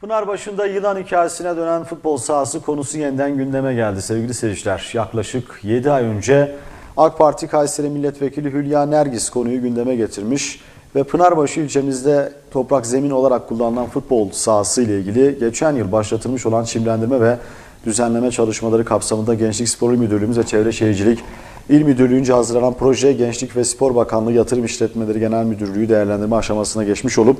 Pınarbaşı'nda yılan hikayesine dönen futbol sahası konusu yeniden gündeme geldi sevgili seyirciler. Yaklaşık 7 ay önce AK Parti Kayseri Milletvekili Hülya Nergis konuyu gündeme getirmiş ve Pınarbaşı ilçemizde toprak zemin olarak kullanılan futbol sahası ile ilgili geçen yıl başlatılmış olan çimlendirme ve düzenleme çalışmaları kapsamında Gençlik Spor İl Müdürlüğümüz ve Çevre Şehircilik İl Müdürlüğü'nce hazırlanan proje Gençlik ve Spor Bakanlığı Yatırım İşletmeleri Genel Müdürlüğü değerlendirme aşamasına geçmiş olup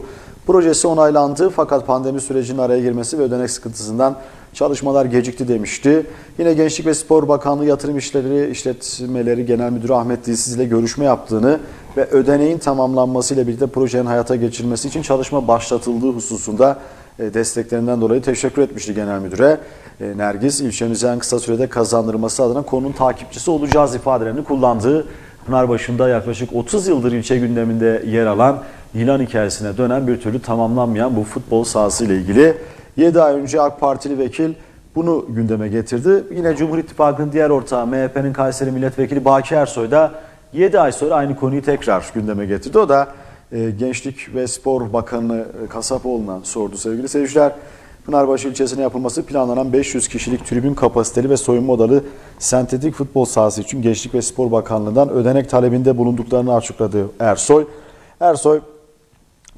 projesi onaylandı fakat pandemi sürecinin araya girmesi ve ödenek sıkıntısından çalışmalar gecikti demişti. Yine Gençlik ve Spor Bakanlığı Yatırım İşleri İşletmeleri Genel Müdürü Ahmet Dilsiz ile görüşme yaptığını ve ödeneğin tamamlanmasıyla birlikte projenin hayata geçirilmesi için çalışma başlatıldığı hususunda desteklerinden dolayı teşekkür etmişti Genel Müdür'e. E, Nergis ilçemize en kısa sürede kazandırılması adına konunun takipçisi olacağız ifadelerini kullandığı Pınarbaşı'nda yaklaşık 30 yıldır ilçe gündeminde yer alan yılan hikayesine dönen bir türlü tamamlanmayan bu futbol sahası ile ilgili 7 ay önce AK Partili vekil bunu gündeme getirdi. Yine Cumhur İttifakı'nın diğer ortağı MHP'nin Kayseri Milletvekili Baki Ersoy da 7 ay sonra aynı konuyu tekrar gündeme getirdi. O da e, Gençlik ve Spor Bakanı e, Kasapoğlu'na sordu sevgili seyirciler. Pınarbaşı ilçesine yapılması planlanan 500 kişilik tribün kapasiteli ve soyunma odalı sentetik futbol sahası için Gençlik ve Spor Bakanlığı'ndan ödenek talebinde bulunduklarını açıkladı Ersoy. Ersoy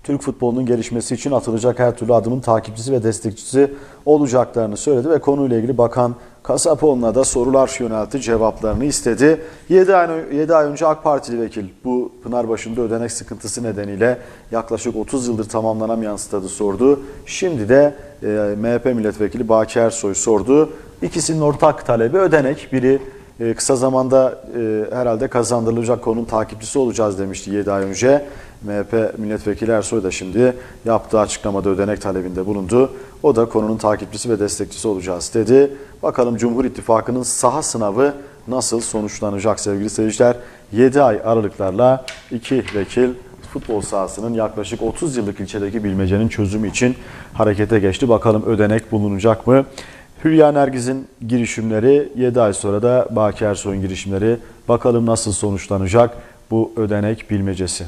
Türk futbolunun gelişmesi için atılacak her türlü adımın takipçisi ve destekçisi olacaklarını söyledi ve konuyla ilgili Bakan Kasapoğlu'na da sorular yöneltti, cevaplarını istedi. 7 ay, 7 ay önce AK Partili vekil bu Pınarbaşı'nda ödenek sıkıntısı nedeniyle yaklaşık 30 yıldır tamamlanamayan stadı sordu. Şimdi de e, MHP milletvekili Baki Ersoy sordu. İkisinin ortak talebi ödenek. Biri e, kısa zamanda e, herhalde kazandırılacak konunun takipçisi olacağız demişti 7 ay önce. MHP milletvekili Ersoy da şimdi yaptığı açıklamada ödenek talebinde bulundu. O da konunun takipçisi ve destekçisi olacağız dedi. Bakalım Cumhur İttifakı'nın saha sınavı nasıl sonuçlanacak sevgili seyirciler? 7 ay aralıklarla iki vekil futbol sahasının yaklaşık 30 yıllık ilçedeki bilmecenin çözümü için harekete geçti. Bakalım ödenek bulunacak mı? Hülya Nergiz'in girişimleri 7 ay sonra da Baki Ersoy'un girişimleri bakalım nasıl sonuçlanacak bu ödenek bilmecesi.